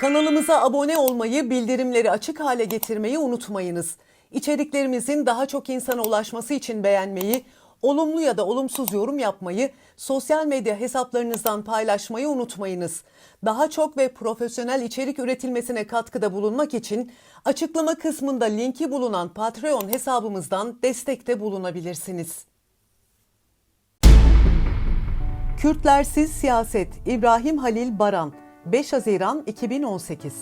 Kanalımıza abone olmayı, bildirimleri açık hale getirmeyi unutmayınız. İçeriklerimizin daha çok insana ulaşması için beğenmeyi, olumlu ya da olumsuz yorum yapmayı, sosyal medya hesaplarınızdan paylaşmayı unutmayınız. Daha çok ve profesyonel içerik üretilmesine katkıda bulunmak için açıklama kısmında linki bulunan Patreon hesabımızdan destekte bulunabilirsiniz. Kürtlersiz Siyaset İbrahim Halil Baran 5 Haziran 2018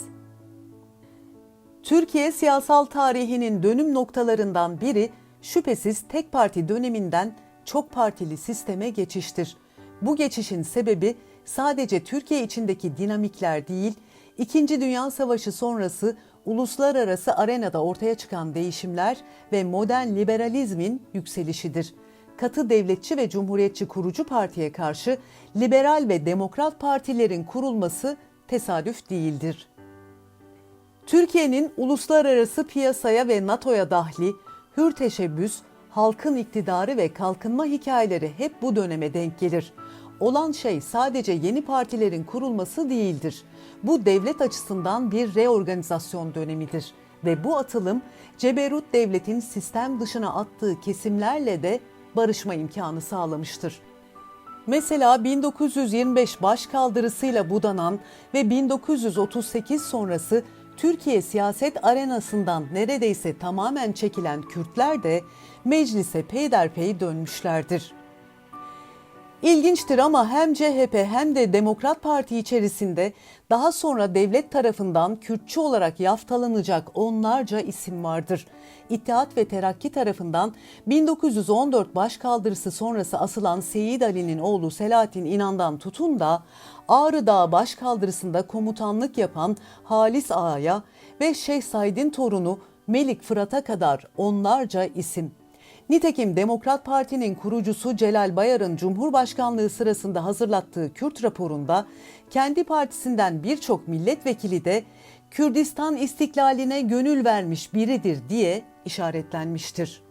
Türkiye siyasal tarihinin dönüm noktalarından biri şüphesiz tek parti döneminden çok partili sisteme geçiştir. Bu geçişin sebebi sadece Türkiye içindeki dinamikler değil, İkinci Dünya Savaşı sonrası uluslararası arenada ortaya çıkan değişimler ve modern liberalizmin yükselişidir katı devletçi ve cumhuriyetçi kurucu partiye karşı liberal ve demokrat partilerin kurulması tesadüf değildir. Türkiye'nin uluslararası piyasaya ve NATO'ya dahli, hür teşebbüs, halkın iktidarı ve kalkınma hikayeleri hep bu döneme denk gelir. Olan şey sadece yeni partilerin kurulması değildir. Bu devlet açısından bir reorganizasyon dönemidir ve bu atılım Ceberut devletin sistem dışına attığı kesimlerle de barışma imkanı sağlamıştır. Mesela 1925 başkaldırısıyla budanan ve 1938 sonrası Türkiye siyaset arenasından neredeyse tamamen çekilen Kürtler de meclise peyderpey dönmüşlerdir. İlginçtir ama hem CHP hem de Demokrat Parti içerisinde daha sonra devlet tarafından Kürtçü olarak yaftalanacak onlarca isim vardır. İttihat ve Terakki tarafından 1914 başkaldırısı sonrası asılan Seyit Ali'nin oğlu Selahattin İnan'dan tutun da Ağrı Dağı başkaldırısında komutanlık yapan Halis Ağa'ya ve Şeyh Said'in torunu Melik Fırat'a kadar onlarca isim. Nitekim Demokrat Parti'nin kurucusu Celal Bayar'ın Cumhurbaşkanlığı sırasında hazırlattığı Kürt raporunda kendi partisinden birçok milletvekili de Kürdistan istiklaline gönül vermiş biridir diye işaretlenmiştir.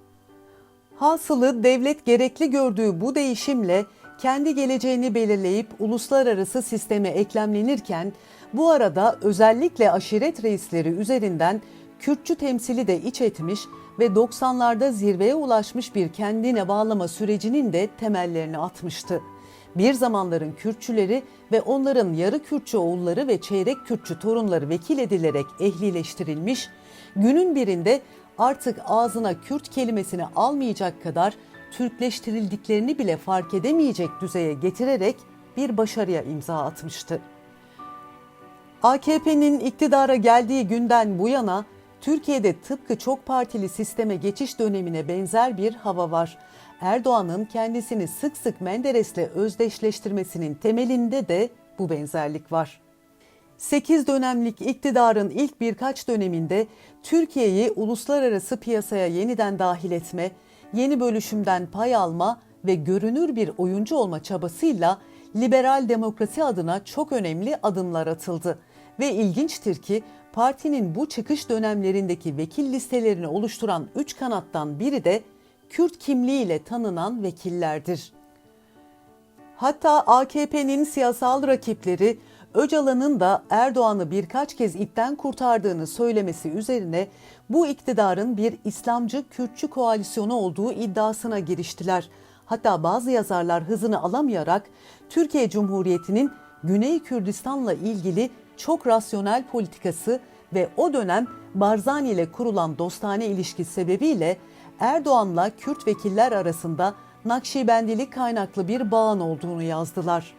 Hasılı devlet gerekli gördüğü bu değişimle kendi geleceğini belirleyip uluslararası sisteme eklemlenirken bu arada özellikle aşiret reisleri üzerinden Kürtçü temsili de iç etmiş ve 90'larda zirveye ulaşmış bir kendine bağlama sürecinin de temellerini atmıştı. Bir zamanların Kürtçüleri ve onların yarı Kürtçü oğulları ve çeyrek Kürtçü torunları vekil edilerek ehlileştirilmiş, günün birinde artık ağzına Kürt kelimesini almayacak kadar Türkleştirildiklerini bile fark edemeyecek düzeye getirerek bir başarıya imza atmıştı. AKP'nin iktidara geldiği günden bu yana Türkiye'de tıpkı çok partili sisteme geçiş dönemine benzer bir hava var. Erdoğan'ın kendisini sık sık Menderes'le özdeşleştirmesinin temelinde de bu benzerlik var. 8 dönemlik iktidarın ilk birkaç döneminde Türkiye'yi uluslararası piyasaya yeniden dahil etme, yeni bölüşümden pay alma ve görünür bir oyuncu olma çabasıyla liberal demokrasi adına çok önemli adımlar atıldı. Ve ilginçtir ki partinin bu çıkış dönemlerindeki vekil listelerini oluşturan üç kanattan biri de Kürt kimliğiyle tanınan vekillerdir. Hatta AKP'nin siyasal rakipleri Öcalan'ın da Erdoğan'ı birkaç kez ipten kurtardığını söylemesi üzerine bu iktidarın bir İslamcı Kürtçü koalisyonu olduğu iddiasına giriştiler. Hatta bazı yazarlar hızını alamayarak Türkiye Cumhuriyeti'nin Güney Kürdistan'la ilgili çok rasyonel politikası ve o dönem Barzani ile kurulan dostane ilişki sebebiyle Erdoğan'la Kürt vekiller arasında Nakşibendilik kaynaklı bir bağın olduğunu yazdılar.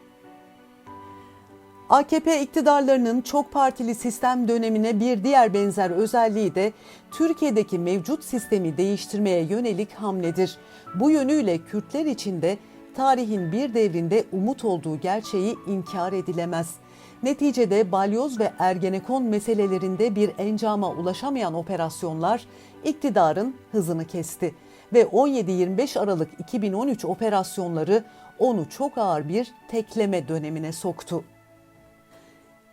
AKP iktidarlarının çok partili sistem dönemine bir diğer benzer özelliği de Türkiye'deki mevcut sistemi değiştirmeye yönelik hamledir. Bu yönüyle Kürtler için de tarihin bir devrinde umut olduğu gerçeği inkar edilemez. Neticede balyoz ve ergenekon meselelerinde bir encama ulaşamayan operasyonlar iktidarın hızını kesti ve 17-25 Aralık 2013 operasyonları onu çok ağır bir tekleme dönemine soktu.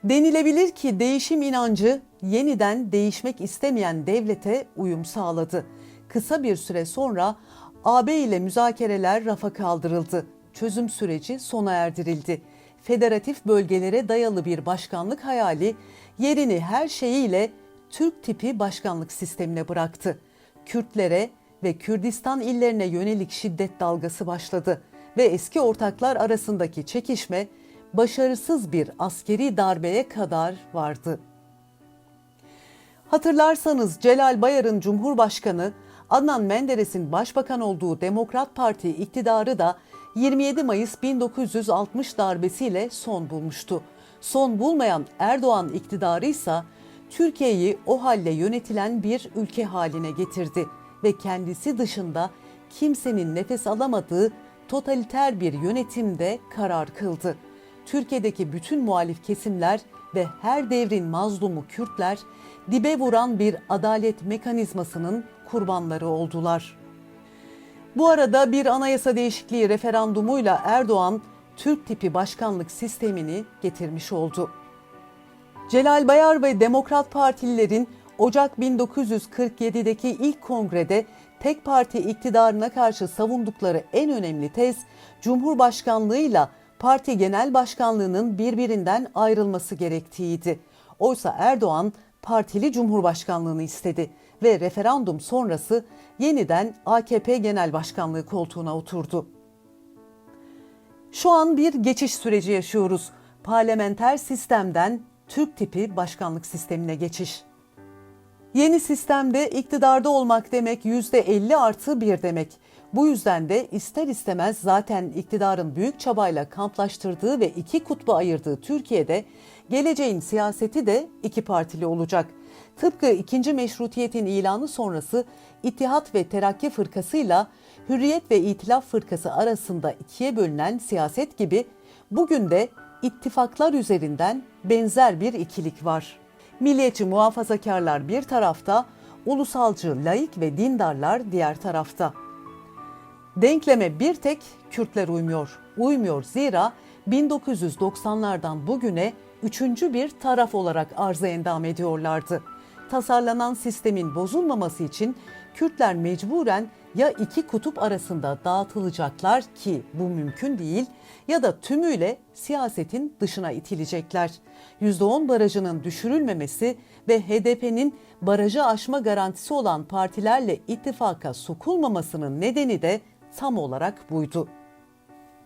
Denilebilir ki değişim inancı yeniden değişmek istemeyen devlete uyum sağladı. Kısa bir süre sonra AB ile müzakereler rafa kaldırıldı. Çözüm süreci sona erdirildi. Federatif bölgelere dayalı bir başkanlık hayali yerini her şeyiyle Türk tipi başkanlık sistemine bıraktı. Kürtlere ve Kürdistan illerine yönelik şiddet dalgası başladı ve eski ortaklar arasındaki çekişme başarısız bir askeri darbeye kadar vardı. Hatırlarsanız Celal Bayar'ın Cumhurbaşkanı, Adnan Menderes'in başbakan olduğu Demokrat Parti iktidarı da 27 Mayıs 1960 darbesiyle son bulmuştu. Son bulmayan Erdoğan iktidarı ise Türkiye'yi o halle yönetilen bir ülke haline getirdi ve kendisi dışında kimsenin nefes alamadığı totaliter bir yönetimde karar kıldı. Türkiye'deki bütün muhalif kesimler ve her devrin mazlumu Kürtler dibe vuran bir adalet mekanizmasının kurbanları oldular. Bu arada bir anayasa değişikliği referandumuyla Erdoğan Türk tipi başkanlık sistemini getirmiş oldu. Celal Bayar ve Demokrat Partililerin Ocak 1947'deki ilk kongrede tek parti iktidarına karşı savundukları en önemli tez Cumhurbaşkanlığıyla parti genel başkanlığının birbirinden ayrılması gerektiğiydi. Oysa Erdoğan partili cumhurbaşkanlığını istedi ve referandum sonrası yeniden AKP genel başkanlığı koltuğuna oturdu. Şu an bir geçiş süreci yaşıyoruz. Parlamenter sistemden Türk tipi başkanlık sistemine geçiş. Yeni sistemde iktidarda olmak demek %50 artı bir demek. Bu yüzden de ister istemez zaten iktidarın büyük çabayla kamplaştırdığı ve iki kutbu ayırdığı Türkiye'de geleceğin siyaseti de iki partili olacak. Tıpkı ikinci meşrutiyetin ilanı sonrası İttihat ve Terakki Fırkası'yla Hürriyet ve İtilaf Fırkası arasında ikiye bölünen siyaset gibi bugün de ittifaklar üzerinden benzer bir ikilik var. Milliyetçi muhafazakarlar bir tarafta, ulusalcı, laik ve dindarlar diğer tarafta. Denkleme bir tek Kürtler uymuyor. Uymuyor zira 1990'lardan bugüne üçüncü bir taraf olarak arıza endam ediyorlardı. Tasarlanan sistemin bozulmaması için Kürtler mecburen ya iki kutup arasında dağıtılacaklar ki bu mümkün değil ya da tümüyle siyasetin dışına itilecekler. %10 barajının düşürülmemesi ve HDP'nin barajı aşma garantisi olan partilerle ittifaka sokulmamasının nedeni de tam olarak buydu.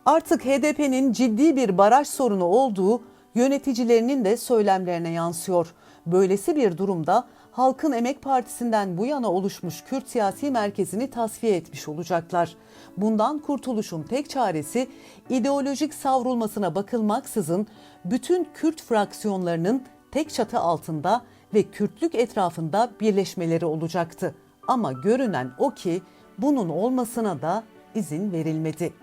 Artık HDP'nin ciddi bir baraj sorunu olduğu yöneticilerinin de söylemlerine yansıyor. Böylesi bir durumda Halkın Emek Partisi'nden bu yana oluşmuş Kürt siyasi merkezini tasfiye etmiş olacaklar. Bundan kurtuluşun tek çaresi ideolojik savrulmasına bakılmaksızın bütün Kürt fraksiyonlarının tek çatı altında ve Kürtlük etrafında birleşmeleri olacaktı. Ama görünen o ki bunun olmasına da izin verilmedi.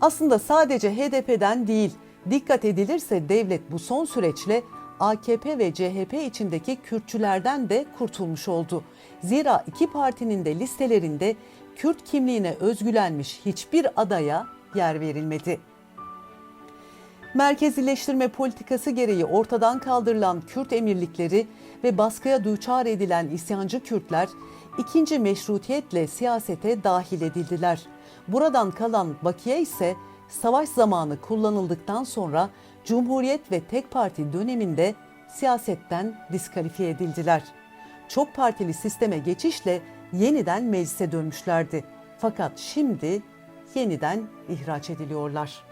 Aslında sadece HDP'den değil, dikkat edilirse devlet bu son süreçle AKP ve CHP içindeki Kürtçülerden de kurtulmuş oldu. Zira iki partinin de listelerinde Kürt kimliğine özgülenmiş hiçbir adaya yer verilmedi. Merkezileştirme politikası gereği ortadan kaldırılan Kürt emirlikleri ve baskıya düçar edilen isyancı Kürtler ikinci meşrutiyetle siyasete dahil edildiler. Buradan kalan bakiye ise savaş zamanı kullanıldıktan sonra Cumhuriyet ve tek parti döneminde siyasetten diskalifiye edildiler. Çok partili sisteme geçişle yeniden meclise dönmüşlerdi. Fakat şimdi yeniden ihraç ediliyorlar.